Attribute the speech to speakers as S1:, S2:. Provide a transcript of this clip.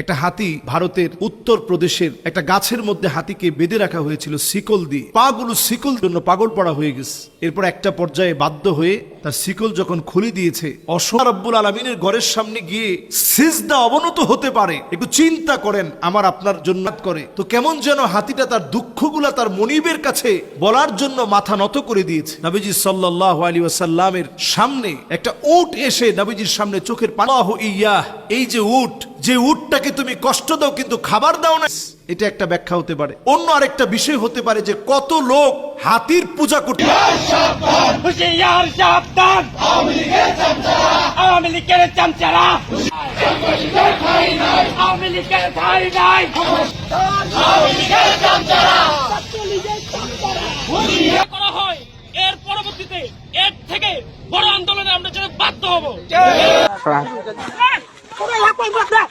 S1: একটা হাতি ভারতের উত্তর প্রদেশের একটা গাছের মধ্যে হাতিকে বেঁধে রাখা হয়েছিল শিকল দিয়ে। পা পাগুলো শিকল জন্য পাগল পড়া হয়ে গেছে। এরপর একটা পর্যায়ে বাধ্য হয়ে তার শিকল যখন খুলে দিয়েছে অসরব্বুল আলমিনের ঘরের সামনে গিয়ে সিজদা অবনত হতে পারে। একটু চিন্তা করেন, আমার আপনার জন্য করে। তো কেমন যেন হাতিটা তার দুঃখগুলা তার মনিবের কাছে বলার জন্য মাথা নত করে দিয়েছে। নবীজি সাল্লাহ আলী ওয়াসাল্লামের সামনে একটা উট এসে নবীজির সামনে চোখের পালাহ ইয়া এই যে উট যে উটটাকে তুমি কষ্ট দাও কিন্তু খাবার দাও না এটা একটা ব্যাখ্যা হতে পারে। অন্য আরেকটা বিষয় হতে পারে যে কত লোক হাতির পূজা করতে
S2: করা হয়। এর পরবর্তীতে এর থেকে বড় আন্দোলনে আমরা যেন বাধ্য হব। চলতেই তো না